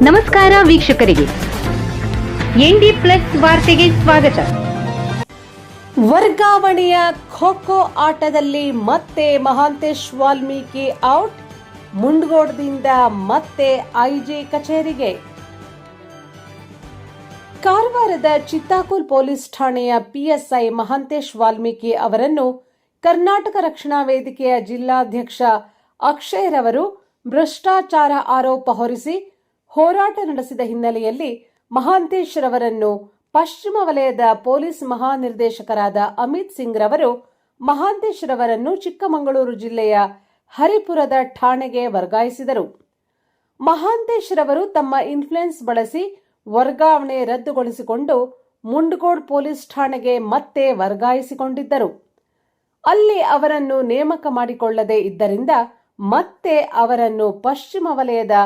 ನಮಸ್ಕಾರ ವೀಕ್ಷಕರಿಗೆ. ND plus ವಾರ್ತೆಗೆ ಸ್ವಾಗತ. ವರ್ಗಾವಣೆಯ ಖೋಖೋ ಆಟದಲ್ಲಿ ಮತ್ತೆ ಮಹಾಂತೇಶ್ ವಾಲ್ಮೀಕಿ ಔಟ್, ಮುಂಡಗೋಡದಿಂದ ಮತ್ತೆ ಐಜಿ ಕಚೇರಿಗೆ. ಕಾರವಾರದ ಚಿತ್ತಾಕೂಲ್ ಪೊಲೀಸ್ ಠಾಣೆಯ ಪಿಎಸ್ಐ ಮಹಾಂತೇಶ್ ವಾಲ್ಮೀಕಿ ಅವರನ್ನು ಕರ್ನಾಟಕ ರಕ್ಷಣಾ ವೇದಿಕೆಯ ಜಿಲ್ಲಾಧ್ಯಕ್ಷ ಅಕ್ಷಯ್ ರವರು ಭ್ರಷ್ಟಾಚಾರ ಆರೋಪ ಹೊರಿಸಿ ಹೋರಾಟ ನಡೆಸಿದ ಹಿನ್ನೆಲೆಯಲ್ಲಿ ಮಹಾಂತೇಶ್ ರವರನ್ನು ಪಶ್ಚಿಮ ವಲಯದ ಪೊಲೀಸ್ ಮಹಾನಿರ್ದೇಶಕರಾದ ಅಮಿತ್ ಸಿಂಗ್ ರವರು ಮಹಾಂತೇಶ್ ರವರನ್ನು ಚಿಕ್ಕಮಗಳೂರು ಜಿಲ್ಲೆಯ ಹರಿಪುರದ ಠಾಣೆಗೆ ವರ್ಗಾಯಿಸಿದರು. ಮಹಾಂತೇಶ್ ರವರು ತಮ್ಮ ಇನ್ಫ್ಲುಯೆನ್ಸ್ ಬಳಸಿ ವರ್ಗಾವಣೆ ರದ್ದುಗೊಳಿಸಿಕೊಂಡು ಮುಂಡಗೋಡ್ ಪೊಲೀಸ್ ಠಾಣೆಗೆ ಮತ್ತೆ ವರ್ಗಾಯಿಸಿಕೊಂಡಿದ್ದರು. ಅಲ್ಲಿ ಅವರನ್ನು ನೇಮಕ ಮಾಡಿಕೊಳ್ಳದೇ ಇದ್ದರಿಂದ ಮತ್ತೆ ಅವರನ್ನು ಪಶ್ಚಿಮ ವಲಯದ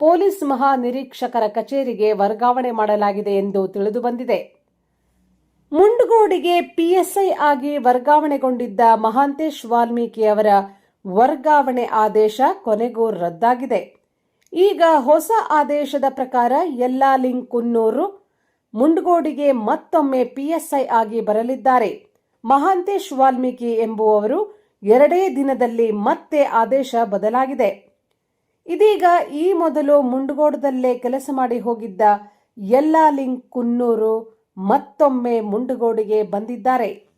ಪೊಲೀಸ್ ಮಹಾನಿರೀಕ್ಷಕರ ಕಚೇರಿಗೆ ವರ್ಗಾವಣೆ ಮಾಡಲಾಗಿದೆ ಎಂದು ತಿಳಿದುಬಂದಿದೆ ಮುಂಡಗೋಡಿಗೆ ಪಿಎಸ್ಐ ಆಗಿ ವರ್ಗಾವಣೆಗೊಂಡಿದ್ದ ಮಹಾಂತೇಶ್ ವಾಲ್ಮೀಕಿ ಅವರ ವರ್ಗಾವಣೆ ಆದೇಶ ಕೊನೆಗೂ ರದ್ದಾಗಿದೆ. ಈಗ ಹೊಸ ಆದೇಶದ ಪ್ರಕಾರ ಎಲ್ಲಾ ಲಿಂಗ್ ಕುನ್ನೂರು, ಮುಂಡಗೋಡಿಗೆ ಮತ್ತೊಮ್ಮೆ ಪಿಎಸ್ಐ ಆಗಿ ಬರಲಿದ್ದಾರೆ. ಮಹಾಂತೇಶ್ ವಾಲ್ಮೀಕಿ ಎಂಬುವವರು ಎರಡೇ ದಿನದಲ್ಲಿ ಮತ್ತೆ ಆದೇಶ ಬದಲಾಗಿದೆ. ಇದೀಗ ಈ ಮೊದಲು ಮುಂಡಗೋಡದಲ್ಲೇ ಕೆಲಸ ಮಾಡಿ ಹೋಗಿದ್ದ ಯಲ್ಲಾಲಿಂಗ್ ಕುನ್ನೂರು ಮತ್ತೊಮ್ಮೆ ಮುಂಡಗೋಡಿಗೆ ಬಂದಿದ್ದಾರೆ.